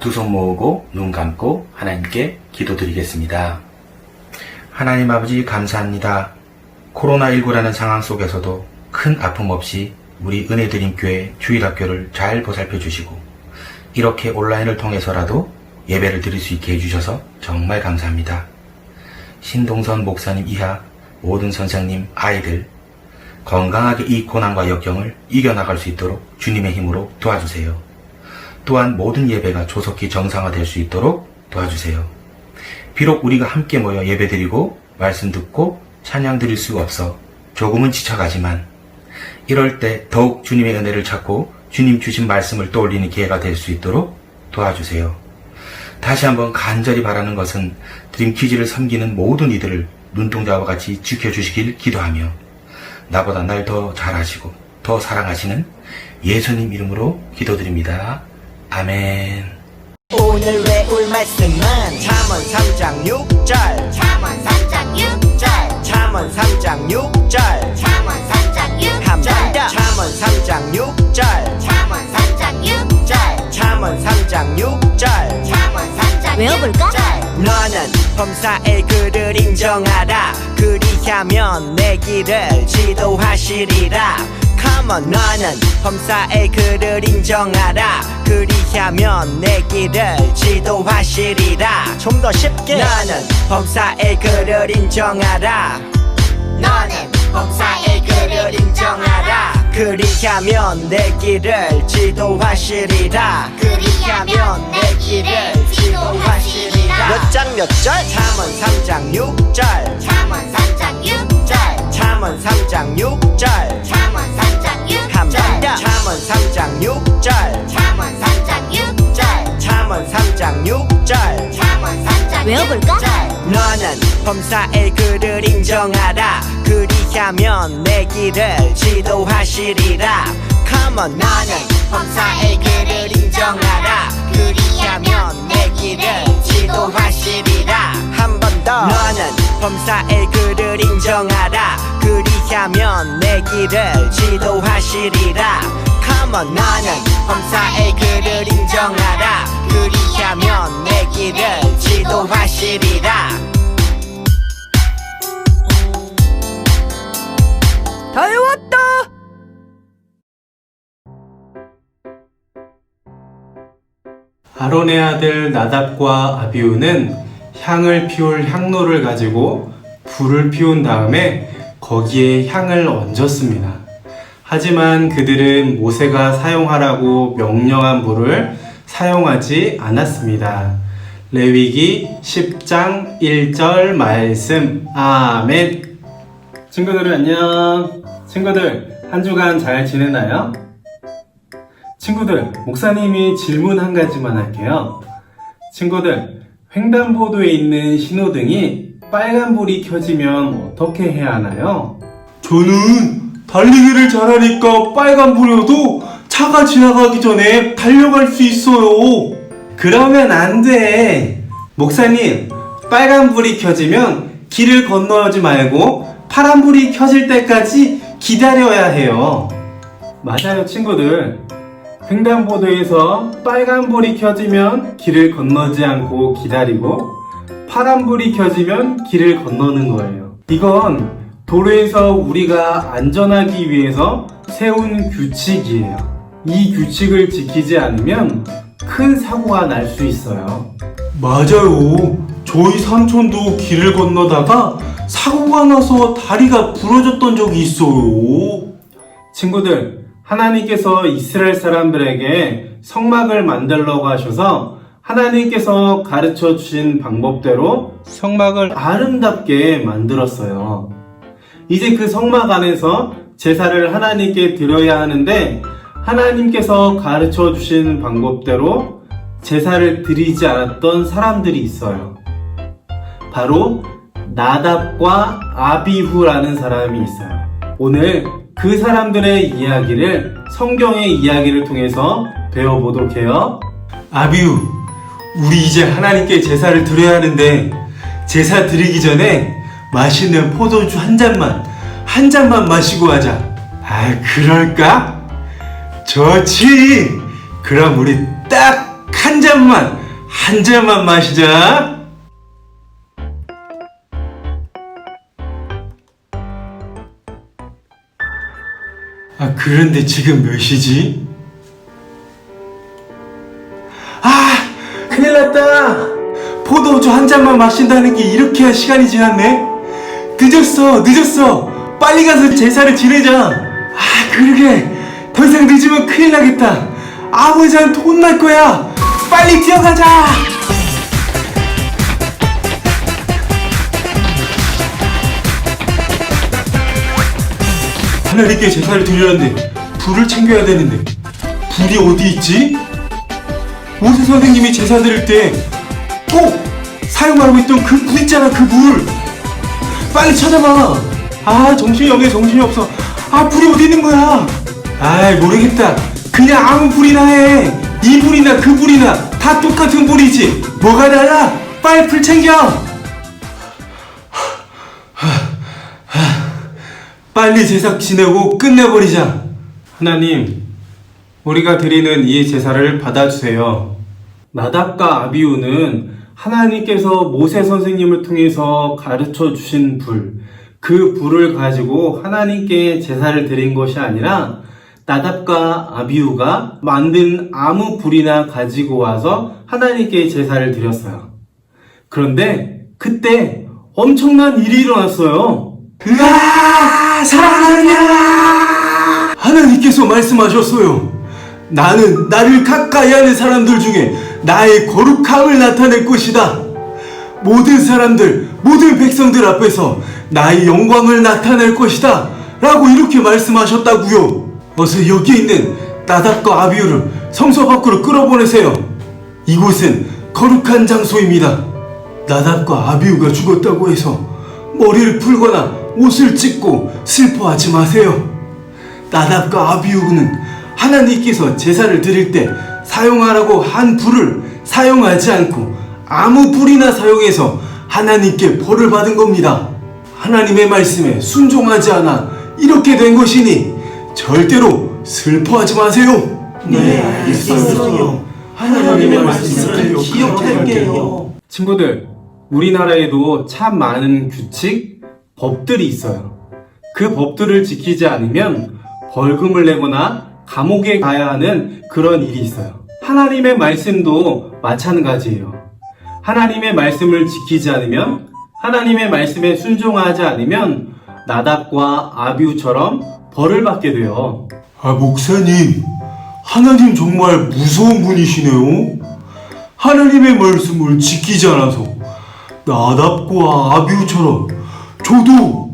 두 손 모으고 눈 감고 하나님께 기도드리겠습니다. 하나님 아버지 감사합니다. 코로나19라는 상황 속에서도 큰 아픔 없이 우리 은혜드림 교회 주일학교를 잘 보살펴 주시고 이렇게 온라인을 통해서라도 예배를 드릴 수 있게 해주셔서 정말 감사합니다. 신동선 목사님 이하 모든 선생님, 아이들 건강하게 이 고난과 역경을 이겨나갈 수 있도록 주님의 힘으로 도와주세요. 또한 모든 예배가 조속히 정상화될 수 있도록 도와주세요. 비록 우리가 함께 모여 예배드리고 말씀 듣고 찬양 드릴 수가 없어 조금은 지쳐가지만 이럴 때 더욱 주님의 은혜를 찾고 주님 주신 말씀을 떠올리는 기회가 될 수 있도록 도와주세요. 다시 한번 간절히 바라는 것은 드림 퀴즈를 섬기는 모든 이들을 눈동자와 같이 지켜주시길 기도하며 나보다 날 더 잘하시고 더 사랑하시는 예수님 이름으로 기도드립니다. 아멘. 오늘 배울 말씀은 잠언 3장 6절. 잠언 3장 6절. 잠언 3장 6절. 잠언 3장 6절. 한번 더 잠언 3장 6절. 잠언 3장 6절. 잠언 3장 6절. 잠언 3장 외워볼까? 너는 범사의 그를 인정하라. 그리하면 내 길을 지도하시리라 Come on 너는 범사의 그를 인정하라. 그리하면 내 길을 지도하시리라. 좀 더 쉽게. 너는 범사의 그를 인정하라. 너는 범사의 그를 인정하라. 그리하면 내 길을 지도하시리라. 그리하면 내 길을 지도하시리라. 몇 장 몇 절? 잠언 3장 6절. 잠언 3장 6절 잠언 3장 6절. 잠언 3장 6절. 한번 더 잠언 3장 6절. 잠언 3장 6절. 잠언 3장 6절. 잠언 3장 외워볼까? 너는 범사의 그를 인정하라. 그리하면 내 길을 지도하시리라. Come on. 너는 범사의 그를 인정하라. 그리하면 내 길을 지도하시리라 한 번 더. 너는 범사의 그를 인정하라. 그리하면 내 길을 지도하시리라. Come on. 너는 범사의 그를 인정하라. 그리하면 내 길을 지도하시리라 아론의 아들 나답과 아비우는 향을 피울 향로를 가지고 불을 피운 다음에 거기에 향을 얹었습니다. 하지만 그들은 모세가 사용하라고 명령한 불을 사용하지 않았습니다. 레위기 10장 1절 말씀. 아멘. 친구들 안녕. 친구들 한 주간 잘 지내나요? 친구들, 목사님이 질문 한 가지만 할게요. 친구들, 횡단보도에 있는 신호등이 빨간불이 켜지면 어떻게 해야 하나요? 저는 달리기를 잘하니까 빨간불이어도 차가 지나가기 전에 달려갈 수 있어요. 그러면 안 돼. 목사님, 빨간불이 켜지면 길을 건너지 말고 파란불이 켜질 때까지 기다려야 해요. 맞아요, 친구들. 횡단보도에서 빨간불이 켜지면 길을 건너지 않고 기다리고 파란불이 켜지면 길을 건너는 거예요. 이건 도로에서 우리가 안전하기 위해서 세운 규칙이에요. 이 규칙을 지키지 않으면 큰 사고가 날 수 있어요. 맞아요. 저희 삼촌도 길을 건너다가 사고가 나서 다리가 부러졌던 적이 있어요. 친구들, 하나님께서 이스라엘 사람들에게 성막을 만들라고 하셔서 하나님께서 가르쳐 주신 방법대로 성막을 아름답게 만들었어요. 이제 그 성막 안에서 제사를 하나님께 드려야 하는데 하나님께서 가르쳐 주신 방법대로 제사를 드리지 않았던 사람들이 있어요. 바로 나답과 아비후라는 사람이 있어요. 오늘 그 사람들의 이야기를 성경의 이야기를 통해서 배워보도록 해요. 아비후, 우리 이제 하나님께 제사를 드려야 하는데 제사 드리기 전에 맛있는 포도주 한 잔만 한 잔만 마시고 하자. 아, 그럴까? 좋지. 그럼 우리 딱 한잔 잔만, 한 잔만 마시자. 아, 그런데 지금 몇 시지? 아, 큰일 났다. 포도주 한 잔만 마신다는 게 이렇게 시간이 지났네? 늦었어, 늦었어. 빨리 가서 제사를 지내자. 아, 그러게. 더 이상 늦으면 큰일 나겠다. 아버지한테 혼날 거야. 빨리 뛰어가자. 하나님께 제사를 드리려는데 불을 챙겨야 되는데 불이 어디 있지? 모세 선생님이 제사 드릴 때꼭 사용하고 있던 그 불 있잖아 그 불. 빨리 찾아봐. 아 정신이 없네 정신이 없어. 아 불이 어디 있는 거야? 아이 모르겠다. 그냥 아무 불이나 해. 이 불이나 그 불이나 다 똑같은 불이지. 뭐가 달라? 빨리 불 챙겨. 빨리 제사 지내고 끝내버리자. 하나님, 우리가 드리는 이 제사를 받아주세요. 나답과 아비우는 하나님께서 모세 선생님을 통해서 가르쳐 주신 불, 그 불을 가지고 하나님께 제사를 드린 것이 아니라 나답과 아비우가 만든 아무 불이나 가지고 와서 하나님께 제사를 드렸어요. 그런데 그때 엄청난 일이 일어났어요. 으아! 사랑하냐! 하나님께서 말씀하셨어요. 나는 나를 가까이 하는 사람들 중에 나의 거룩함을 나타낼 것이다. 모든 사람들, 모든 백성들 앞에서 나의 영광을 나타낼 것이다. 라고 이렇게 말씀하셨다고요. 어서 여기 있는 나답과 아비우를 성소 밖으로 끌어보내세요. 이곳은 거룩한 장소입니다. 나답과 아비우가 죽었다고 해서 머리를 풀거나 옷을 찢고 슬퍼하지 마세요. 나답과 아비우는 하나님께서 제사를 드릴 때 사용하라고 한 불을 사용하지 않고 아무 불이나 사용해서 하나님께 벌을 받은 겁니다. 하나님의 말씀에 순종하지 않아 이렇게 된 것이니 절대로 슬퍼하지 마세요. 네, 알겠어요. 하나님의 말씀을 기억할게요. 친구들, 우리나라에도 참 많은 규칙, 법들이 있어요. 그 법들을 지키지 않으면 벌금을 내거나 감옥에 가야 하는 그런 일이 있어요. 하나님의 말씀도 마찬가지예요. 하나님의 말씀을 지키지 않으면 하나님의 말씀에 순종하지 않으면 나답과 아비우처럼 벌을 받게 돼요. 아, 목사님, 하나님 정말 무서운 분이시네요. 하나님의 말씀을 지키지 않아서 나답과 아비우처럼 저도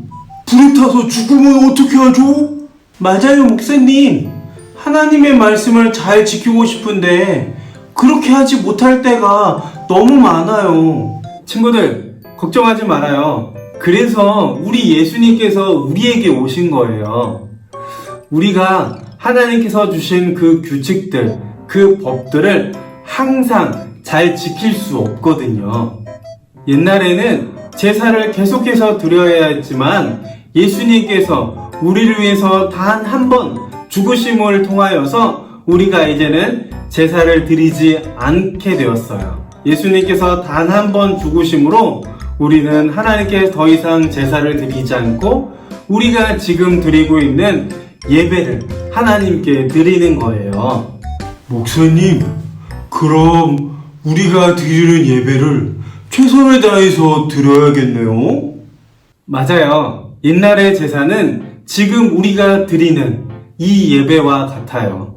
불에 타서 죽으면 어떻게 하죠? 맞아요, 목사님. 하나님의 말씀을 잘 지키고 싶은데 그렇게 하지 못할 때가 너무 많아요. 친구들, 걱정하지 말아요. 그래서 우리 예수님께서 우리에게 오신 거예요. 우리가 하나님께서 주신 그 규칙들, 그 법들을 항상 잘 지킬 수 없거든요. 옛날에는 제사를 계속해서 드려야 했지만 예수님께서 우리를 위해서 단 한 번 죽으심을 통하여서 우리가 이제는 제사를 드리지 않게 되었어요. 예수님께서 단 한 번 죽으심으로 우리는 하나님께 더 이상 제사를 드리지 않고 우리가 지금 드리고 있는 예배를 하나님께 드리는 거예요. 목사님, 그럼 우리가 드리는 예배를 최선을 다해서 드려야겠네요. 맞아요. 옛날의 제사는 지금 우리가 드리는 이 예배와 같아요.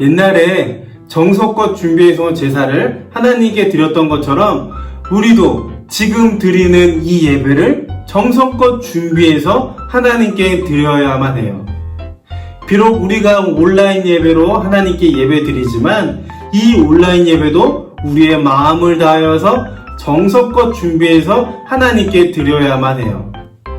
옛날에 정성껏 준비해서 온 제사를 하나님께 드렸던 것처럼 우리도 지금 드리는 이 예배를 정성껏 준비해서 하나님께 드려야만 해요. 비록 우리가 온라인 예배로 하나님께 예배 드리지만 이 온라인 예배도 우리의 마음을 다하여서 정성껏 준비해서 하나님께 드려야만 해요.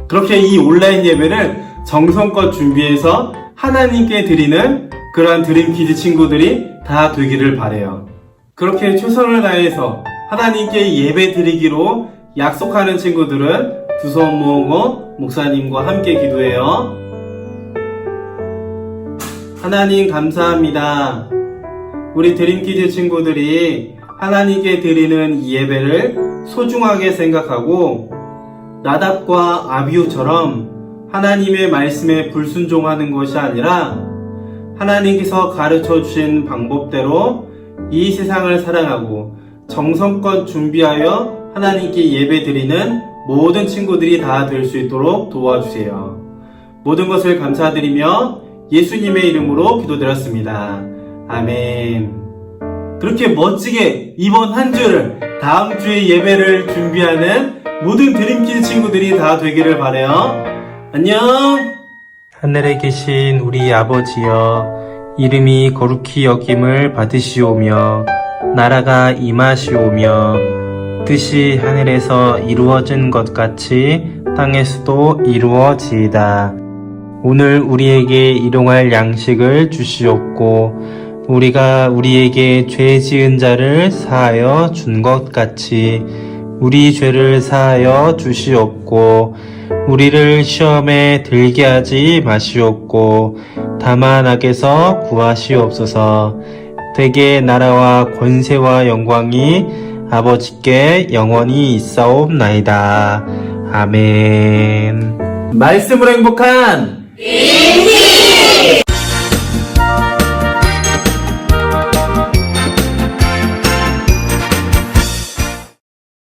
그렇게 이 온라인 예배를 정성껏 준비해서 하나님께 드리는 그러한 드림 키즈 친구들이 다 되기를 바래요. 그렇게 최선을 다해서 하나님께 예배 드리기로 약속하는 친구들은 두 손 모으고 목사님과 함께 기도해요. 하나님 감사합니다. 우리 드림키즈 친구들이 하나님께 드리는 이 예배를 소중하게 생각하고 나답과 아비우처럼 하나님의 말씀에 불순종하는 것이 아니라 하나님께서 가르쳐 주신 방법대로 이 세상을 사랑하고 정성껏 준비하여 하나님께 예배 드리는 모든 친구들이 다 될 수 있도록 도와주세요. 모든 것을 감사드리며 예수님의 이름으로 기도드렸습니다. 아멘. 그렇게 멋지게 이번 한 주를 다음 주의 예배를 준비하는 모든 드림키즈 친구들이 다 되기를 바래요. 안녕. 하늘에 계신 우리 아버지여, 이름이 거룩히 여김을 받으시오며, 나라가 임하시오며, 뜻이 하늘에서 이루어진 것 같이 땅에서도 이루어지이다. 오늘 우리에게 일용할 양식을 주시옵고, 우리가 우리에게 죄 지은 자를 사하여 준 것 같이 우리 죄를 사하여 주시옵고, 우리를 시험에 들게 하지 마시옵고 다만 악에서 구하시옵소서. 되게 나라와 권세와 영광이 아버지께 영원히 있사옵나이다. 아멘. 말씀으로 행복한